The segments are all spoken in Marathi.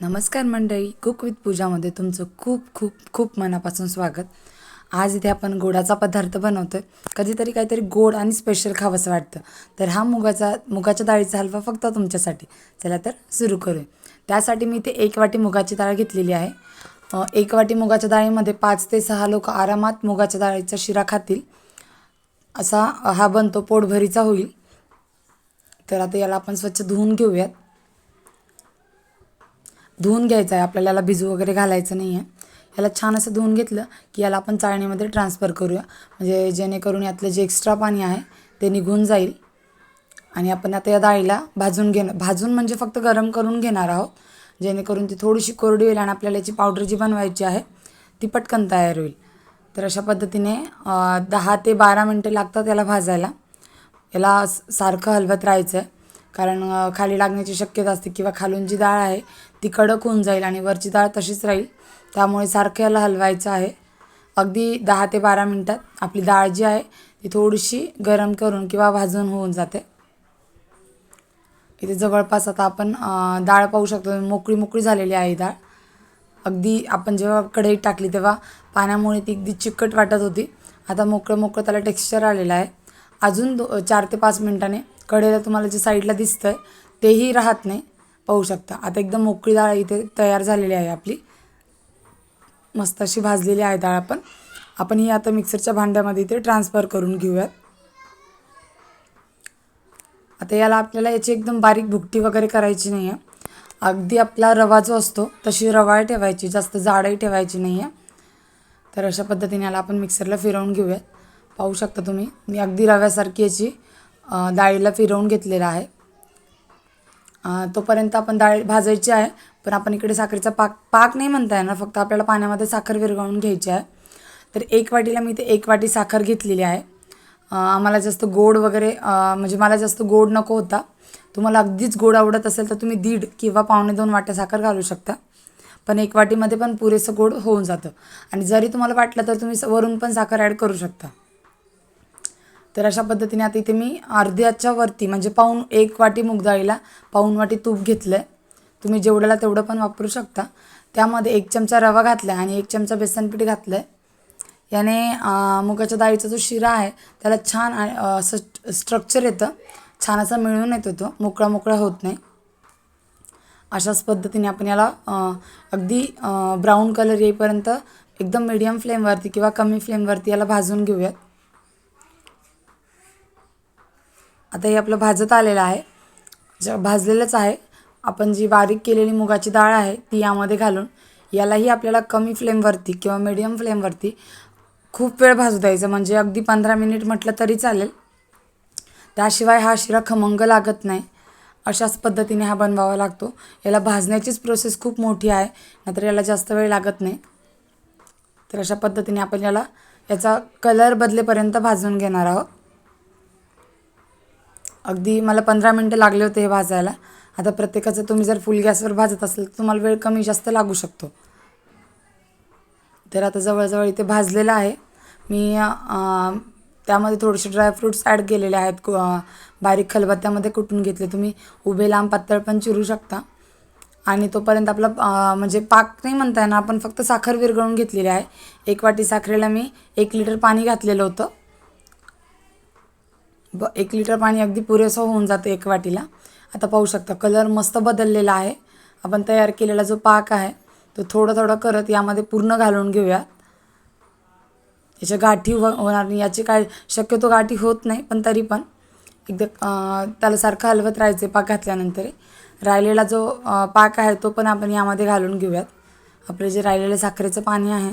नमस्कार मंडळी कुक विथ पूजामध्ये तुमचं खूप खूप खूप मनापासून स्वागत. आज इथे आपण गोडाचा पदार्थ बनवतो आहे कधीतरी काहीतरी गोड आणि स्पेशल खावंसं वाटतं. तर हा मुगाचा मुगाच्या डाळीचा हलवा फक्त तुमच्यासाठी. चला तर सुरू करूया. त्यासाठी मी इथे एक वाटी मुगाची डाळ घेतलेली आहे. एक वाटी मुगाच्या डाळीमध्ये पाच ते सहा लोक आरामात मुगाच्या डाळीचा शिरा खातील. असा हा बनतो पोटभरीचा होईल. तर आता याला आपण स्वच्छ धुवून घेऊयात. धुवून घ्यायचं आहे आपल्याला याला भिजू वगैरे घालायचं नाही आहे याला छान असं धुवून घेतलं की याला आपण चाळणीमध्ये ट्रान्सफर करूया. म्हणजे जेणेकरून यातलं जे एक्स्ट्रा पाणी आहे ते निघून जाईल. आणि आपण आता या डाळीला भाजून घेणं भाजून म्हणजे फक्त गरम करून घेणार आहोत. जेणेकरून ती थोडीशी कोरडी होईल आणि आपल्याला याची पावडर जी बनवायची आहे ती पटकन तयार होईल. तर अशा पद्धतीने दहा ते बारा मिनटं लागतात याला भाजायला. याला स- सारखं हलवत राहायचं आहे कारण खाली लागण्याची शक्यता असते किंवा खालून जी डाळ आहे ती कडक होऊन जाईल आणि वरची डाळ तशीच राहील. त्यामुळे सारखं याला हलवायचं आहे. अगदी दहा ते बारा मिनटात आपली डाळ जी आहे ती थोडीशी गरम करून किंवा भाजून होऊन जाते. इथे जवळपास आता आपण डाळ पाहू शकतो. मोकळी मोकळी झालेली आहे डाळ. अगदी आपण जेव्हा कढईत टाकली तेव्हा पाण्यामुळे ती अगदी चिकट वाटत होती. आता मोकळं मोकळं त्याला टेक्स्चर आलेलं आहे. अजून दो चार ते पाच मिनटाने कडेला तुम्हाला जे साईडला दिसतं आहे तेही राहत नाही. पाहू शकता. आता एकदम मोकळी डाळ इथे तयार झालेली आहे आपली. मस्त अशी भाजलेली आहे डाळ आपण. आपण ही आता मिक्सरच्या भांड्यामध्ये इथे ट्रान्सफर करून घेऊयात. आता याला आपल्याला याची एकदम बारीक भुकटी वगैरे करायची नाही आहे अगदी आपला रवा जो असतो तशी रवाळ ठेवायची जास्त जाडही ठेवायची नाही आहे तर अशा पद्धतीने याला आपण मिक्सरला फिरवून घेऊयात. पाहू शकता तुम्ही. मी अगदी रव्यासारखी याची डाळीला फिरवून घेतलेला आहे. तोपर्यंत आपण डाळ भाजायची आहे. पण आपण इकडे साखरेचा पाक पाक नाही म्हणता येणार फक्त आपल्याला पाण्यामध्ये साखर विरघळून घ्यायची आहे. तर एक वाटीला मी ते एक वाटी साखर घेतलेली आहे. आम्हाला जास्त गोड वगैरे म्हणजे मला जास्त गोड नको होता. तुम्हाला अगदीच गोड आवडत असेल तर तुम्ही दीड किंवा पावणे दोन वाट्या साखर घालू शकता. पण एक वाटीमध्ये पण पुरेसं गोड होऊन जातं. आणि जरी तुम्हाला वाटलं तर तुम्ही वरून पण साखर ॲड करू शकता. तर अशा पद्धतीने आता इथे मी अर्ध्याच्या वरती म्हणजे पाऊण एक वाटी मूग डाळीला पाऊण वाटी तूप घेतलं आहे तुम्ही जेवढ्याला तेवढं पण वापरू शकता. त्यामध्ये एक चमचा रवा घातला आहे आणि एक चमचा बेसनपीठ घातलं आहे याने मुगाच्या डाळीचा जो शिरा आहे त्याला छान असं स्ट्रक्चर येतं. छान असा मिळून येतो तो. मोकळा मोकळा होत नाही. अशाच पद्धतीने आपण याला अगदी ब्राऊन कलर येईपर्यंत एकदम मीडियम फ्लेमवरती किंवा कमी फ्लेमवरती याला भाजून घेऊयात. आता हे आपलं भाजत आलेलं आहे. ज भाजलेलंच आहे. आपण जी बारीक केलेली मुगाची डाळ आहे ती यामध्ये घालून यालाही आपल्याला कमी फ्लेमवरती किंवा मिडियम फ्लेमवरती खूप वेळ भाजू द्यायचं. म्हणजे अगदी पंधरा मिनिट म्हटलं तरी चालेल. त्याशिवाय हा शिरा खमंग लागत नाही. अशाच पद्धतीने हा बनवावा लागतो. याला भाजण्याचीच प्रोसेस खूप मोठी आहे. नाहीतर याला जास्त वेळ लागत नाही. तर अशा पद्धतीने आपण याला याचा कलर बदलेपर्यंत भाजून घेणार आहोत. अगदी मला पंधरा मिनटं लागले होते हे भाजायला. आता प्रत्येकाचं तुम्ही जर फुल गॅसवर भाजत असेल तर तुम्हाला वेळ कमी जास्त लागू शकतो. तर आता जवळजवळ इथे भाजलेलं आहे. मी त्यामध्ये थोडेसे ड्रायफ्रूट्स ॲड केलेले आहेत. कु- बारीक खलबत्त्यामध्ये कुटून घेतले. तुम्ही उभे लांब पातळ पण चिरू शकता. आणि तोपर्यंत आपला म्हणजे पाक नाही म्हणता येणार आपण फक्त साखर विरघळून घेतलेली आहे. एक वाटी साखरेला मी एक लिटर पाणी घातलेलं होतं. ब एक लिटर पाणी अगदी पुरेसं होऊन जातं एक वाटीला. आता पाहू शकता कलर मस्त बदललेला आहे. आपण तयार केलेला जो पाक आहे तो थोडं थोडं करत यामध्ये पूर्ण घालून घेऊयात. याच्या गाठी होणार नाही. याची काय शक्यतो गाठी होत नाही पण तरी पण. एकदा त्याला सारखं हलवत राहायचं पाक घातल्यानंतर राहिलेला जो पाक आहे तो पण आपण यामध्ये घालून घेऊयात. आपले जे राहिलेलं साखरेचं पाणी आहे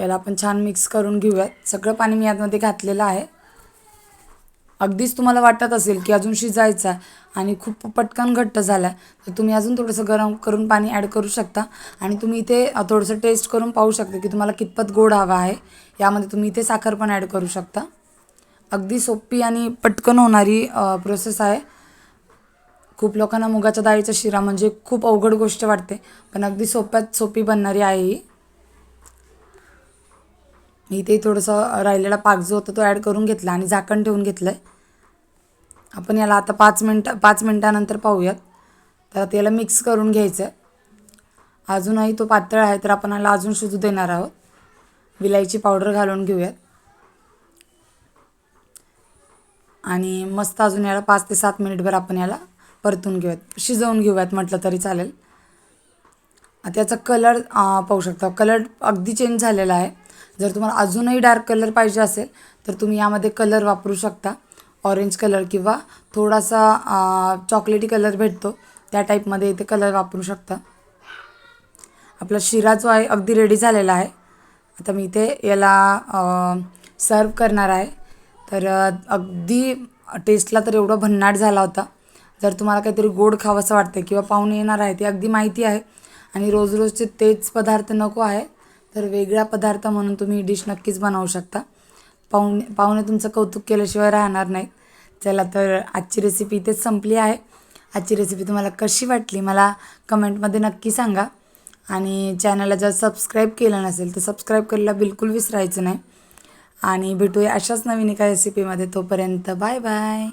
याला आपण छान मिक्स करून घेऊयात. सगळं पाणी मी यातमध्ये घातलेलं आहे. अगदीच तुम्हाला वाटत असेल की अजून शिजायचं आहे आणि खूप पटकन घट्ट झाला आहे तर तुम्ही अजून थोडंसं गरम करून पाणी ॲड करू शकता. आणि तुम्ही इथे थोडंसं टेस्ट करून पाहू शकता की तुम्हाला कितपत गोड हवा आहे. यामध्ये तुम्ही इथे साखर पण ॲड करू शकता. अगदी सोपी आणि पटकन होणारी प्रोसेस आहे. खूप लोकांना मुगाच्या डाळीचा शिरा म्हणजे खूप अवघड गोष्ट वाटते पण अगदी सोप्यात सोपी बनणारी आहे ही. इथे थोडंसं राहिलेला पाक जो होता तो ॲड करून घेतला आणि झाकण ठेवून घेतलं आहे आपण याला आता पाच मिनटं पाच मिनटानंतर पाहूयात. तर याला मिक्स करून घ्यायचं आहे अजूनही तो पातळ आहे तर आपण याला अजून शिजू देणार आहोत. विलायची पावडर घालून घेऊयात. आणि मस्त अजून याला पाच ते सात मिनिटभर आपण याला परतून घेऊयात. शिजवून घेऊयात म्हटलं तरी चालेल. त्याचा कलर पाहू शकता. कलर अगदी चेंज झालेला आहे. जर तुम्हाला अजूनही डार्क कलर पाहिजे असेल तर तुम्ही यामध्ये कलर वापरू शकता. ऑरेंज कलर किंवा थोडासा चॉकलेटी कलर भेटतो. त्या टाईपमध्ये इथे कलर वापरू शकता. आपला शिरा जो आहे अगदी रेडी झालेला आहे. आता मी इथे याला सर्व करणार आहे. तर अगदी टेस्टला तर एवढा भन्नाट झाला होता. जर तुम्हाला काहीतरी गोड खावंसं वाटतं किंवा पाहुणे येणार आहे ते अगदी माहिती आहे. आणि रोज रोजचे तेच पदार्थ नको आहे. तर वेगळा पदार्थ म्हणून तुम्ही ही डिश नक्कीच बनवू शकता. पाहुणे पाहुणे तुमचं कौतुक केल्याशिवाय राहणार नाही चला तर आजची रेसिपी इथेच संपली आहे. आजची रेसिपी तुम्हाला कशी वाटली मला कमेंटमध्ये नक्की सांगा. आणि चॅनलला जर सबस्क्राईब केलं नसेल तर सबस्क्राईब करायला बिलकुल विसरायचं नाही. आणि भेटूया अशाच नवीन एका रेसिपीमध्ये तोपर्यंत बाय बाय